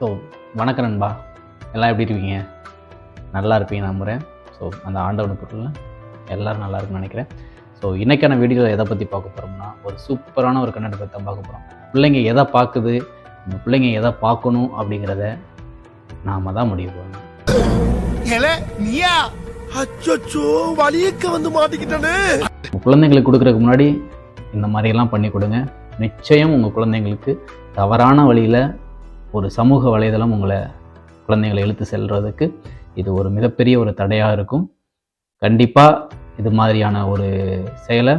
So வணக்கம் நண்பா. எல்லாம் எப்படி இருக்கீங்க? நல்லா இருப்பீங்க நம்புகிறேன் ஸோ அந்த ஆண்டவனுக்கு பொருள் எல்லோரும் நல்லா இருக்குன்னு நினைக்கிறேன். ஸோ இன்றைக்கான வீடியோவில் எதை பற்றி பார்க்க போகிறோம்னா ஒரு சூப்பரான ஒரு கண்ணடை பற்றி தான் பார்க்க போகிறோம் பிள்ளைங்க எதை பார்க்குது? நம்ம பிள்ளைங்க எதை பார்க்கணும் அப்படிங்கிறத நாம தான் முடிவு பண்ணணும். அச்சோ வலியக்க வந்து மாட்டிக்கிட்டானே. குழந்தைங்களுக்கு கொடுக்குறதுக்கு முன்னாடி இந்த மாதிரியெல்லாம் பண்ணி கொடுங்க. நிச்சயம் உங்கள் குழந்தைங்களுக்கு தவறான வழியில் ஒரு சமூக வலைதளம் உங்களை குழந்தைங்களை இழுத்து செல்றதுக்கு இது ஒரு மிகப்பெரிய ஒரு தடையாக இருக்கும். கண்டிப்பாக இது மாதிரியான ஒரு செயலை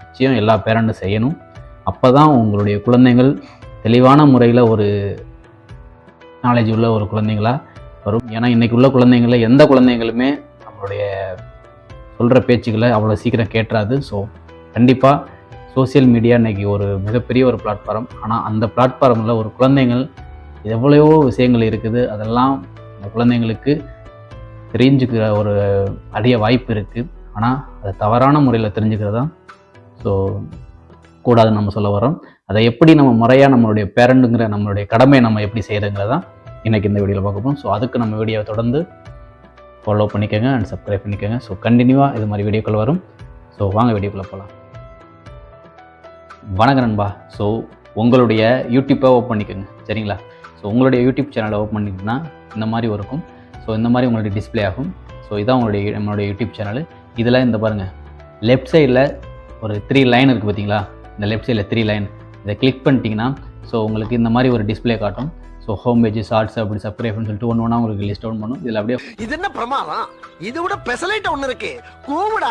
நிச்சயம் எல்லா பேரண்டும் செய்யணும். அப்போ தான் உங்களுடைய குழந்தைகள் தெளிவான முறையில் ஒரு நாலேஜ் உள்ள ஒரு குழந்தைங்களா வரும். ஏன்னா இன்றைக்கி உள்ள குழந்தைங்கள எந்த குழந்தைங்களுமே நம்மளுடைய சொல்கிற பேச்சுக்களை அவ்வளோ சீக்கிரம் கேட்டுறாது ஸோ கண்டிப்பாக சோஷியல் மீடியா இன்னைக்கு ஒரு மிகப்பெரிய ஒரு பிளாட்ஃபார்ம் ஆனால் அந்த பிளாட்ஃபார்மில் ஒரு குழந்தைங்கள் எவ்வளையோ விஷயங்கள் இருக்குது. அதெல்லாம் குழந்தைங்களுக்கு தெரிஞ்சுக்கிற ஒரு அடைய வாய்ப்பு இருக்குது ஆனால் அதை தவறான முறையில் தெரிஞ்சுக்கிறது? தான் ஸோ கூடாதுன்னு நம்ம சொல்ல வரோம் அதை எப்படி நம்ம முறையாக நம்மளுடைய பேரண்ட்டுங்கிற நம்மளுடைய கடமையை நம்ம எப்படி செய்கிறதுங்கிறதான் இன்றைக்கி இந்த வீடியோவில் பார்க்க போகிறோம் ஸோ அதுக்கு நம்ம வீடியோவை தொடர்ந்து ஃபாலோ பண்ணிக்கோங்க அண்ட் சப்ஸ்கிரைப் பண்ணிக்கோங்க. ஸோ கண்டினியூவாக இது மாதிரி வீடியோக்கள் வரும். ஸோ வாங்க வீடியோக்குள்ளே போகலாம் வணக்கம் நண்பா. ஸோ உங்களுடைய யூடியூப்பை ஓப்பன் பண்ணிக்கோங்க. சரிங்களா? ஸோ உங்களுடைய யூடியூப் சேனலை ஓப்பன் பண்ணிங்கன்னா இந்த மாதிரி இருக்கும். ஸோ இந்த மாதிரி உங்களுடைய டிஸ்ப்ளே ஆகும். ஸோ இதான் உங்களுடைய நம்மளுடைய யூடியூப் சேனல் இதில் இந்த பாருங்கள் லெஃப்ட் சைடில் ஒரு த்ரீ லைன் இருக்குது பார்த்தீங்களா இந்த லெஃப்ட் சைடில் த்ரீ லைன் இதை கிளிக் பண்ணிட்டீங்கன்னா ஸோ உங்களுக்கு இந்த மாதிரி ஒரு டிஸ்ப்ளே காட்டும். ஸோ ஹோம் பேஜ் ஷார்ட்ஸ் அப்படி சப்ஸ்கிரைப்னு சொல்லிட்டு ஒன்று ஒன்றா உங்களுக்கு லிஸ்ட் டவுன் பண்ணும். இதில் அப்படியே இது என்ன பிரமாதம்? இது விட பெசலைட் ஒண்ணு இருக்கு. கூவிடா.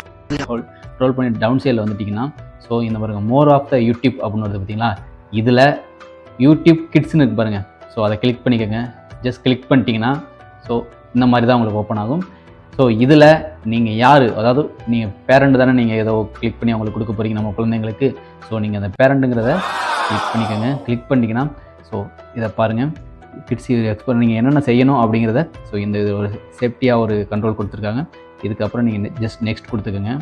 ரோல் பண்ணி டவுன் சைடில் வந்துட்டிங்கன்னா ஸோ இந்த பாருங்க மோர் ஆஃப் த யூடியூப் அப்படின்னு வருது பார்த்தீங்களா இதில் யூடியூப் கிட்ஸ்னு இருக்கு பாருங்க. ஸோ அதை கிளிக் பண்ணிக்கோங்க. ஜஸ்ட் கிளிக் பண்ணிட்டீங்கன்னா ஸோ இந்த மாதிரி தான் உங்களுக்கு ஓப்பன் ஆகும். ஸோ இதில் நீங்கள் யார்? அதாவது நீங்கள் பேரண்ட் தானே நீங்கள் ஏதோ கிளிக் பண்ணி அவங்களுக்கு கொடுக்க போகிறீங்க நம்ம குழந்தைங்களுக்கு. ஸோ நீங்கள் அந்த பேரண்ட்டுங்கிறத கிளிக் பண்ணிக்கோங்க. கிளிக் பண்ணிட்டீங்கன்னா ஸோ இதை பாருங்கள் கிட்ஸ் எக்ஸ்போர் நீங்கள் என்னென்ன செய்யணும் அப்படிங்கிறத ஸோ இந்த இது ஒரு சேஃப்டியாக ஒரு கண்ட்ரோல் கொடுத்துருக்காங்க. இதுக்கப்புறம் நீங்கள் ஜஸ்ட் நெக்ஸ்ட் கொடுத்துக்கோங்க.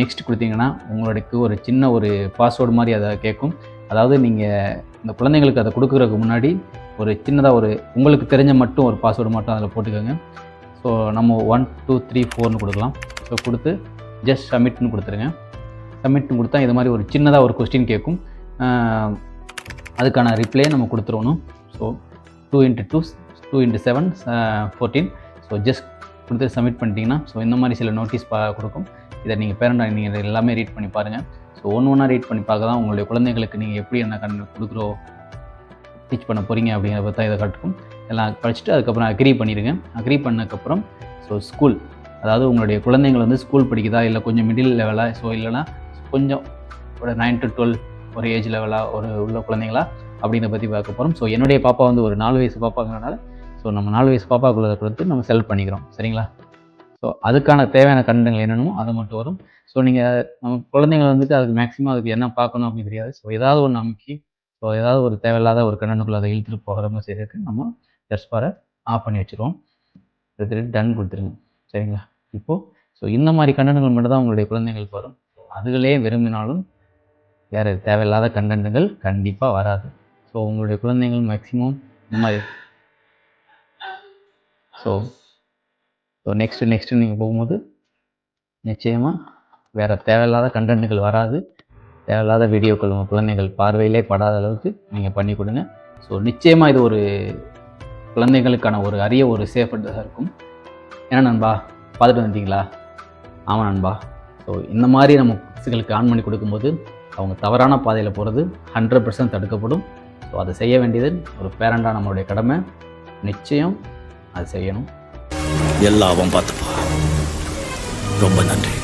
நெக்ஸ்ட் கொடுத்தீங்கன்னா உங்களுக்கு ஒரு சின்ன ஒரு பாஸ்வேர்டு மாதிரி அதை கேட்கும். அதாவது நீங்கள் இந்த குழந்தைங்களுக்கு அதை கொடுக்குறதுக்கு முன்னாடி ஒரு சின்னதாக ஒரு உங்களுக்கு தெரிஞ்ச மட்டும் ஒரு பாஸ்வேர்டு மட்டும் அதில் போட்டுக்கோங்க. ஸோ நம்ம ஒன் டூ த்ரீ ஃபோர்னு கொடுக்கலாம். ஸோ கொடுத்து ஜஸ்ட் சப்மிட்னு கொடுத்துருங்க. சப்மிட்னு கொடுத்தா இது மாதிரி ஒரு சின்னதாக ஒரு கொஸ்டின் கேட்கும். அதுக்கான ரிப்ளே நம்ம கொடுத்துருவணும். So two into two two into seven fourteen so just கொடுத்து சப்மிட் பண்ணிட்டீங்கன்னா ஸோ இந்த மாதிரி சில நோட்டீஸ் பா கொடுக்கும். இதை நீங்கள் பேரண்டாக நீங்கள் எல்லாமே ரீட் பண்ணி பாருங்கள் ஸோ ஒன்று ஒன்றா ரீட் பண்ணி பார்க்க தான் உங்களுடைய குழந்தைங்களுக்கு நீங்கள் எப்படி என்ன கண் கொடுக்குறோ டீச் பண்ண போகிறீங்க அப்படிங்கிறத பற்றி இதை காட்டுக்கும் எல்லாம் படிச்சுட்டு அதுக்கப்புறம் அக்ரி பண்ணிடுங்க. அக்ரி பண்ணதுக்கப்புறம் ஸோ ஸ்கூல் அதாவது உங்களுடைய குழந்தைங்கள் வந்து ஸ்கூல் படிக்குதா? இல்லை கொஞ்சம் மிடில் லெவலாக ஸோ இல்லைன்னா கொஞ்சம் ஒரு நைன் டு டுவெல் ஒரு ஏஜ் லெவலாக ஒரு உள்ள குழந்தைங்களா அப்படிங்கிறத பற்றி பார்க்க போகிறோம் ஸோ என்னுடைய பாப்பா வந்து ஒரு நாலு வயசு பாப்பாங்கிறனால ஸோ நம்ம நாலு வயசு பாப்பாக்குள்ளதை கொடுத்து நம்ம செலக்ட் பண்ணிக்கிறோம். சரிங்களா? ஸோ அதுக்கான தேவையான கண்டங்கள் என்னென்னமோ அது மட்டும் வரும். ஸோ நீங்கள் நம்ம குழந்தைங்க வந்துட்டு அதுக்கு மேக்ஸிமம் அதுக்கு என்ன பார்க்கணும் அப்படின்னு தெரியாது. ஸோ ஏதாவது ஒன்று அமைக்கி ஸோ ஏதாவது ஒரு தேவையில்லாத ஒரு கண்டனுக்குள்ள அதை இழுத்துட்டு போகிற மாதிரி செய்யறதுக்கு நம்ம ஜஸ்ட் பாரை ஆஃப் பண்ணி வச்சுருவோம். எடுத்துகிட்டு டன் கொடுத்துருங்க. சரிங்களா? இப்போது ஸோ இந்த மாதிரி கண்டனங்கள் மட்டும் தான் உங்களுடைய குழந்தைங்களுக்கு வரும். அதுகளே விரும்பினாலும் வேறு தேவையில்லாத கண்டனங்கள் கண்டிப்பாக வராது. ஸோ உங்களுடைய குழந்தைகள் மேக்ஸிமம் இந்த மாதிரி. ஸோ ஸோ நெக்ஸ்ட்டு நெக்ஸ்ட்டு நீங்கள் போகும்போது நிச்சயமாக வேறு தேவையில்லாத கண்டென்ட்டுகள் வராது. தேவையில்லாத வீடியோக்கள் உங்கள் குழந்தைகள் பார்வையிலே படாத அளவுக்கு நீங்கள் பண்ணி கொடுங்க. ஸோ நிச்சயமாக இது ஒரு குழந்தைகளுக்கான ஒரு அரிய ஒரு சேஃப்டாக இருக்கும். ஏன்னா நண்பா? பார்த்துட்டு வந்துட்டீங்களா? ஆமாம் நண்பா. ஸோ இந்த மாதிரி நம்ம கிட்ஸுகளுக்கு ஆன் பண்ணி கொடுக்கும்போது அவங்க தவறான பாதையில் போகிறது ஹண்ட்ரட் பர்சன்ட் தடுக்கப்படும். ஸோ அதை செய்ய வேண்டியது ஒரு பேரண்டாக நம்மளுடைய கடமை. நிச்சயம் அது செய்யணும். எல்லாவும் பார்த்துப்பா. ரொம்ப நன்றி.